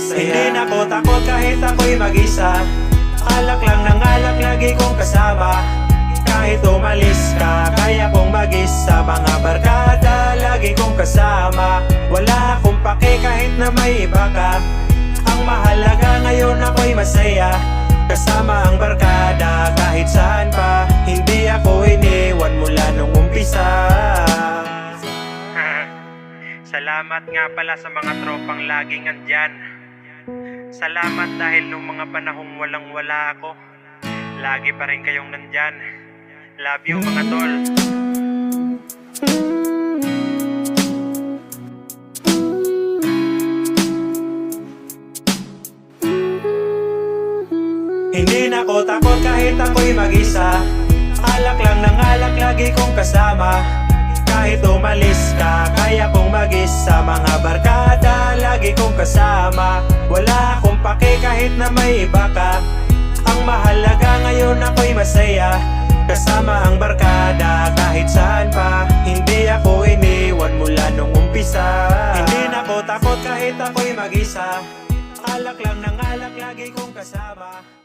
masaya Hindi na ako takot kahit ako'y mag-isa. Alak lang ng alak lagi kong kasama. Kahit umalis ka, kaya kong mag-isa. Mga barkada, lagi kong kasama. Wala akong pake kahit na may iba ka. Ang mahalaga ngayon ako'y masaya. Kasama ang barkada kahit saan pa. Hindi ako iniwan mula nung umpisa. Salamat nga pala sa mga tropang laging andyan Salamat dahil nung mga panahong walang wala ako Lagi pa rin kayong nandyan. Love you mga tol. Hindi na ako takot kahit ako'y mag-isa. Alak lang ng alak lagi kong kasama kong mag-isa Mga barkada, lagi kong kasama. Wala akong pake kahit na may iba ka. Ang mahalaga ngayon ako'y masaya. Kasama ang barkada kahit saan pa. Hindi ako iniwan mula nung umpisa. Hindi na ako takot kahit ako'y mag-isa. Alak lang ng alak lagi kong kasama